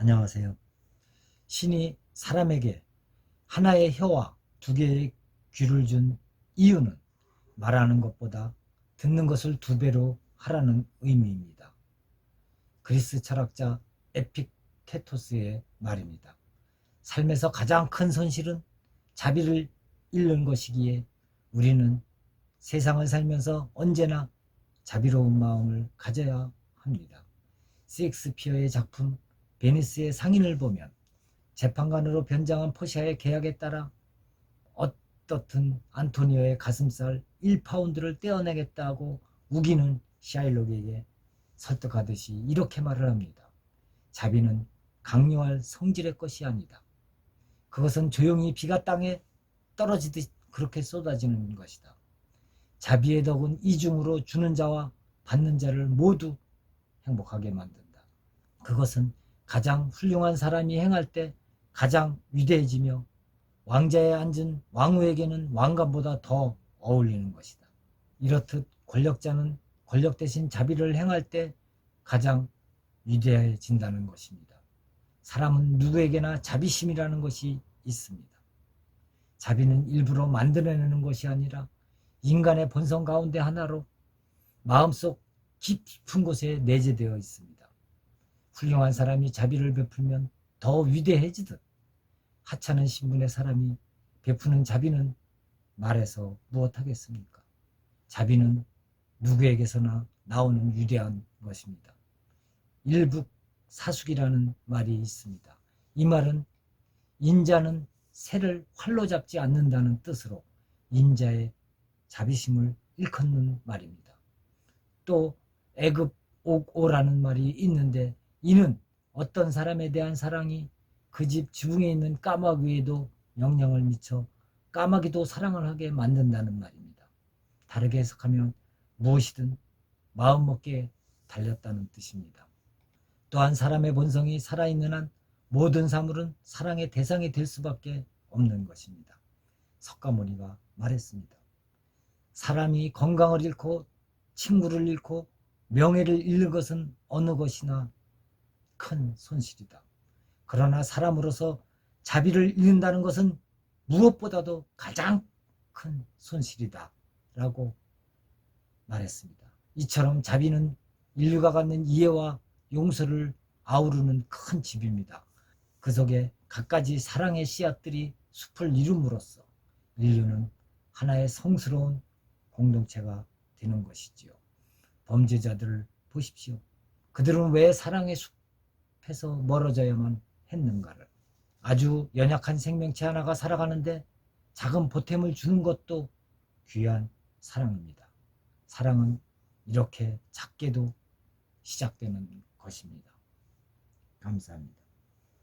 안녕하세요. 신이 사람에게 하나의 혀와 두 개의 귀를 준 이유는 말하는 것보다 듣는 것을 두 배로 하라는 의미입니다. 그리스 철학자 에픽테토스의 말입니다. 삶에서 가장 큰 손실은 자비를 잃는 것이기에 우리는 세상을 살면서 언제나 자비로운 마음을 가져야 합니다. 셰익스피어의 작품 베니스의 상인을 보면 재판관으로 변장한 포시아의 계약에 따라 어떻든 안토니오의 가슴살 1파운드를 떼어내겠다고 우기는 샤일록에게 설득하듯이 이렇게 말을 합니다. 자비는 강요할 성질의 것이 아니다. 그것은 조용히 비가 땅에 떨어지듯 그렇게 쏟아지는 것이다. 자비의 덕은 이중으로 주는 자와 받는 자를 모두 행복하게 만든다. 그것은 가장 훌륭한 사람이 행할 때 가장 위대해지며 왕자에 앉은 왕후에게는 왕관보다 더 어울리는 것이다. 이렇듯 권력자는 권력 대신 자비를 행할 때 가장 위대해진다는 것입니다. 사람은 누구에게나 자비심이라는 것이 있습니다. 자비는 일부러 만들어내는 것이 아니라 인간의 본성 가운데 하나로 마음속 깊은 곳에 내재되어 있습니다. 훌륭한 사람이 자비를 베풀면 더 위대해지듯 하찮은 신분의 사람이 베푸는 자비는 말해서 무엇하겠습니까? 자비는 누구에게서나 나오는 위대한 것입니다. 일북 사숙이라는 말이 있습니다. 이 말은 인자는 새를 활로 잡지 않는다는 뜻으로 인자의 자비심을 일컫는 말입니다. 또 애급 옥오라는 말이 있는데 이는 어떤 사람에 대한 사랑이 그집 지붕에 있는 까마귀에도 영향을 미쳐 까마귀도 사랑을 하게 만든다는 말입니다. 다르게 해석하면 무엇이든 마음먹기에 달렸다는 뜻입니다. 또한 사람의 본성이 살아있는 한 모든 사물은 사랑의 대상이 될 수밖에 없는 것입니다. 석가모니가 말했습니다. 사람이 건강을 잃고 친구를 잃고 명예를 잃는 것은 어느 것이나 큰 손실이다. 그러나 사람으로서 자비를 잃는다는 것은 무엇보다도 가장 큰 손실이다. 라고 말했습니다. 이처럼 자비는 인류가 갖는 이해와 용서를 아우르는 큰 집입니다. 그 속에 갖가지 사랑의 씨앗들이 숲을 이룸으로써 인류는 하나의 성스러운 공동체가 되는 것이지요. 범죄자들을 보십시오. 그들은 왜 사랑의 숲 에서 멀어져야만 했는가를. 아주 연약한 생명체 하나가 살아가는데 작은 보탬을 주는 것도 귀한 사랑입니다. 사랑은 이렇게 작게도 시작되는 것입니다. 감사합니다.